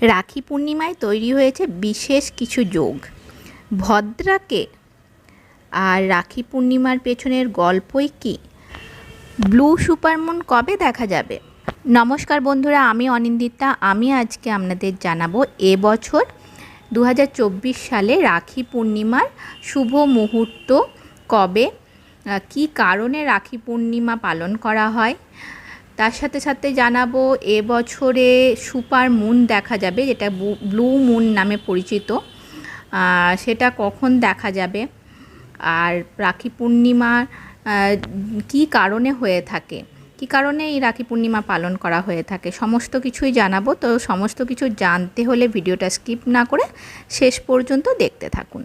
রাখি পূর্ণিমায় তৈরি হয়েছে বিশেষ কিছু যোগ। ভদ্রাকে আর রাখি পূর্ণিমার পেছনের গল্পই কি? ব্লু সুপারমুন কবে দেখা যাবে? নমস্কার বন্ধুরা, আমি অনিন্দিতা। আমি আজকে আপনাদের জানাব এবছর দু হাজার চব্বিশ সালে রাখি পূর্ণিমার শুভ মুহূর্ত কবে? কী কারণে রাখি পূর্ণিমা পালন করা হয়? তার সাথে সাথে জানাব এবছরে সুপার মুন দেখা যাবে, যেটা ব্লু মুন নামে পরিচিত। সেটা কখন দেখা যাবে? আর রাখি পূর্ণিমা কী কারণে হয়ে থাকে? কী কারণে এই রাখি পূর্ণিমা পালন করা হয়ে থাকে? সমস্ত কিছুই জানাব, তো সমস্ত কিছু জানতে হলে ভিডিওটা স্কিপ না করে শেষ পর্যন্ত দেখতে থাকুন।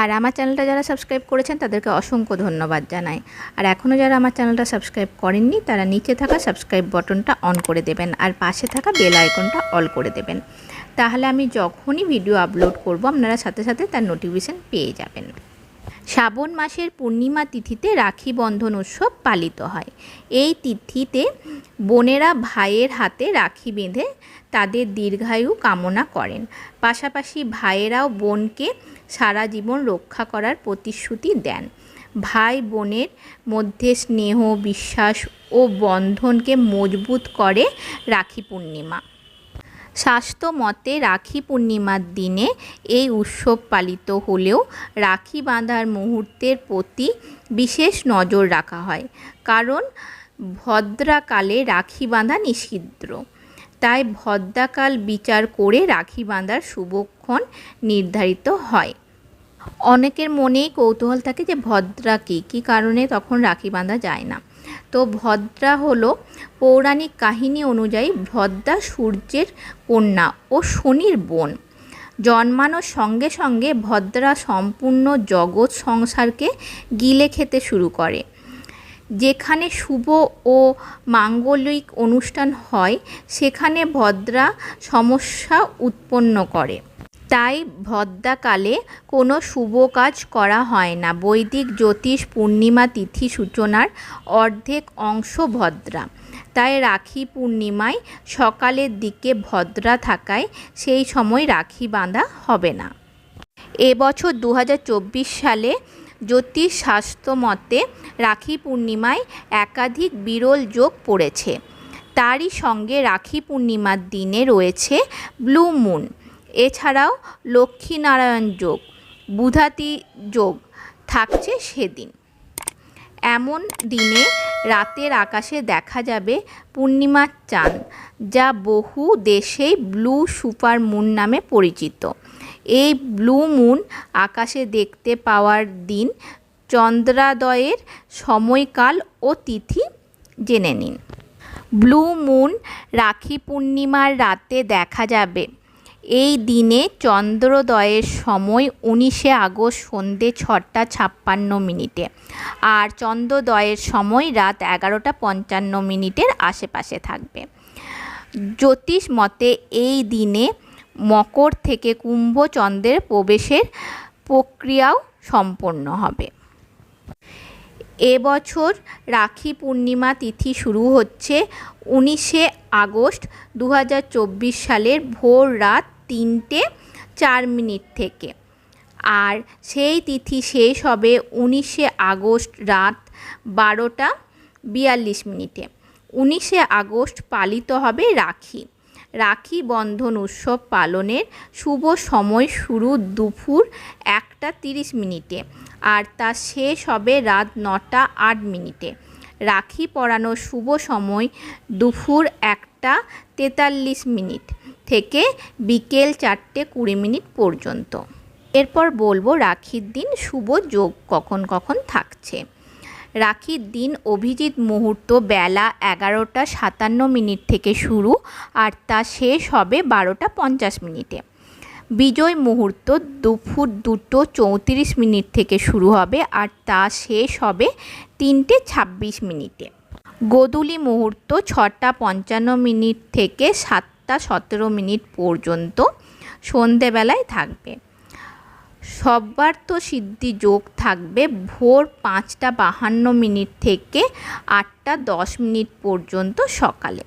আর আমার চ্যানেলটা যারা সাবস্ক্রাইব করেছেন, তাদেরকে অসংখ্য ধন্যবাদ জানাই। আর এখনও যারা আমার চ্যানেলটা সাবস্ক্রাইব করেননি, তারা নিচে থাকা সাবস্ক্রাইব বটনটা অন করে দেবেন আর পাশে থাকা বেল আইকনটা অল করে দেবেন। তাহলে আমি যখনই ভিডিও আপলোড করব, আপনারা সাথে সাথে তার নোটিফিকেশান পেয়ে যাবেন। শ্রাবণ মাসের পূর্ণিমা তিথিতে রাখি বন্ধন উৎসব পালিত হয়। এই তিথিতে বোনেরা ভাইয়ের হাতে রাখি বেঁধে তাদের দীর্ঘায়ু কামনা করেন। পাশাপাশি ভাইয়েরাও বোনকে সারা জীবন রক্ষা করার প্রতিশ্রুতি দেন। ভাই বোনের মধ্যে স্নেহ, বিশ্বাস ও বন্ধনকে মজবুত করে রাখি পূর্ণিমা। স্বাস্থ্য মতে রাখি পূর্ণিমার দিনে এই উৎসব পালিত হলেও রাখি বাঁধার মুহূর্তের প্রতি বিশেষ নজর রাখা হয়। কারণ ভদ্রাকালে রাখি বাঁধা নিষিদ্ধ। তাই ভদ্রাকাল বিচার করে রাখি বাঁধার শুভক্ষণ নির্ধারিত হয়। অনেকের মনেই কৌতূহল থাকে যে ভদ্রা কী? কী কারণে তখন রাখি বাঁধা যায় না? তো ভদ্রা হলো পৌরাণিক কাহিনী অনুযায়ী ভদ্রা সূর্যের কন্যা ও শনির বোন। জন্মানোর সঙ্গে সঙ্গে ভদ্রা সম্পূর্ণ জগৎ সংসারকে গিলে খেতে শুরু করে। যেখানে শুভ ও মাঙ্গলিক অনুষ্ঠান হয়, সেখানে ভদ্রা সমস্যা উৎপন্ন করে। তাই ভদ্রাকালে কোনো শুভ কাজ করা হয় না। বৈদিক জ্যোতিষ পূর্ণিমা তিথি সূচনার অর্ধেক অংশ ভদ্রা। তাই রাখি পূর্ণিমায় সকালের দিকে ভদ্রা থাকায় সেই সময় রাখি বাঁধা হবে না। এবছর দু হাজার চব্বিশ সালে জ্যোতিষ শাস্ত্র মতে রাখি পূর্ণিমায় একাধিক বিরল যোগ পড়েছে। তারই সঙ্গে রাখি পূর্ণিমার দিনে রয়েছে ব্লু মুন। এছাড়াও লক্ষ্মীনারায়ণ যোগ, বুধাতি যোগ থাকছে সেদিন। এমন দিনে রাতের আকাশে দেখা যাবে পূর্ণিমার চাঁদ, যা বহু দেশেই ব্লু সুপার মুন নামে পরিচিত। এই ব্লু মুন আকাশে দেখতে পাওয়ার দিন চন্দ্রাদয়ের সময়কাল ও তিথি জেনে নিন। ব্লু মুন রাখি পূর্ণিমার রাতে দেখা যাবে এই দিনে চন্দ্রোদয়ের সময় উনিশে আগস্ট সন্ধে ছটা ছাপ্পান্ন মিনিটে আর চন্দ্রোদয়ের সময় রাত এগারোটা পঞ্চান্ন মিনিটের আশেপাশে থাকবে। জ্যোতিষ মতে এই দিনে মকর থেকে কুম্ভ চন্দ্রের প্রবেশের প্রক্রিয়াও সম্পন্ন হবে। এবছর রাখি পূর্ণিমা তিথি শুরু হচ্ছে উনিশে আগস্ট দু হাজার চব্বিশ সালের ভোর রাত তিনটে চার মিনিট থেকে। আর সেই তিথি শেষ হবে উনিশে আগস্ট রাত বারোটা বিয়াল্লিশ মিনিটে। উনিশে আগস্ট পালিত হবে রাখি। রাখি বন্ধন উৎসব পালনের শুভ সময় শুরু দুপুর একটা তিরিশ মিনিটে আর তা শেষ হবে রাত নটা আট মিনিটে। রাখি পরানোর শুভ সময় দুপুর একটা তেতাল্লিশ মিনিট। থেকে বিকেল চারটে কুড়ি মিনিট পর্যন্ত। এরপর বলব রাখির দিন শুভ যোগ কখন কখন থাকছে। রাখির দিন অভিজিৎ মুহূর্ত বেলা এগারোটা সাতান্ন মিনিট থেকে শুরু আর তা শেষ হবে বারোটা পঞ্চাশ মিনিটে। বিজয় মুহূর্ত দুপুর দুটো চৌত্রিশ মিনিট থেকে শুরু হবে আর তা শেষ হবে তিনটে ছাব্বিশ মিনিটে। গোধূলি মুহূর্ত ছটা পঞ্চান্ন মিনিট থেকে সাতটা সতেরো মিনিট পর্যন্ত সন্ধেবেলায় থাকবে। সব্বার্থ সিদ্ধি যোগ থাকবে ভোর পাঁচটা বাহান্ন মিনিট থেকে আটটা দশ মিনিট পর্যন্ত সকালে।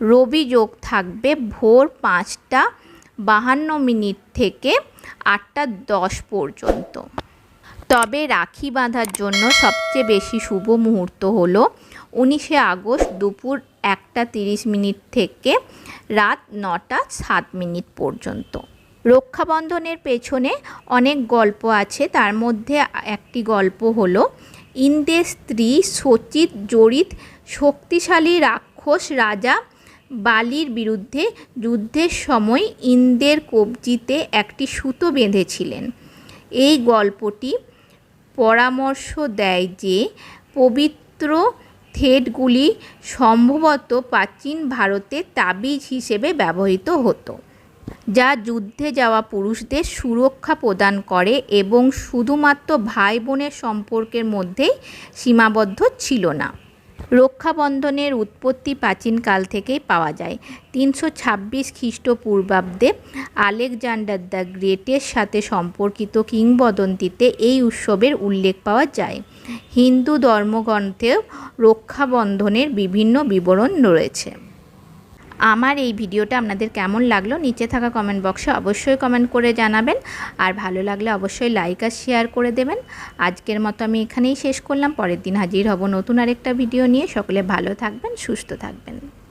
রবি যোগ থাকবে ভোর পাঁচটা বাহান্ন মিনিট থেকে আটটা দশ পর্যন্ত। তবে রাখি বাঁধার জন্য সবচেয়ে বেশি শুভ মুহূর্ত হলো উনিশে আগস্ট দুপুর একটা তিরিশ মিনিট থেকে রাত নটা সাত মিনিট পর্যন্ত। রক্ষাবন্ধনের পেছনে অনেক গল্প আছে, তার মধ্যে একটি গল্প হলো ইন্দ্রের স্ত্রী সচিত জড়িত, শক্তিশালী রাক্ষস রাজা বালির বিরুদ্ধে যুদ্ধের সময় ইন্দ্রের কবজিতে একটি সুতো বেঁধেছিলেন। এই গল্পটি পরামর্শ দেয় যে, পবিত্র থ্রেডগুলি সম্ভবত প্রাচীন ভারতে তাবিজ হিসেবে ব্যবহৃত হতো, যা যুদ্ধে যাওয়া পুরুষদের সুরক্ষা প্রদান করে এবং শুধুমাত্র ভাই বোনের সম্পর্কের মধ্যেই সীমাবদ্ধ ছিল না। রক্ষাবন্ধনের উৎপত্তি প্রাচীনকাল থেকেই পাওয়া যায়। তিনশো ছাব্বিশ খ্রিস্টপূর্বাব্দে আলেকজান্ডার দ্য গ্রেটের সাথে সম্পর্কিত কিংবদন্তিতে এই উৎসবের উল্লেখ পাওয়া যায়। হিন্দু ধর্মগ্রন্থেও রক্ষাবন্ধনের বিভিন্ন বিবরণ রয়েছে। আমার এই ভিডিওটা আপনাদের কেমন লাগল নিচে থাকা কমেন্ট বক্সে অবশ্যই কমেন্ট করে জানাবেন। আর ভালো লাগলে অবশ্যই লাইক আর শেয়ার করে দেবেন। আজকের মতো আমি এখানেই শেষ করলাম। পরের দিন হাজির হব নতুন আরেকটা ভিডিও নিয়ে। সকলে ভালো থাকবেন, সুস্থ থাকবেন।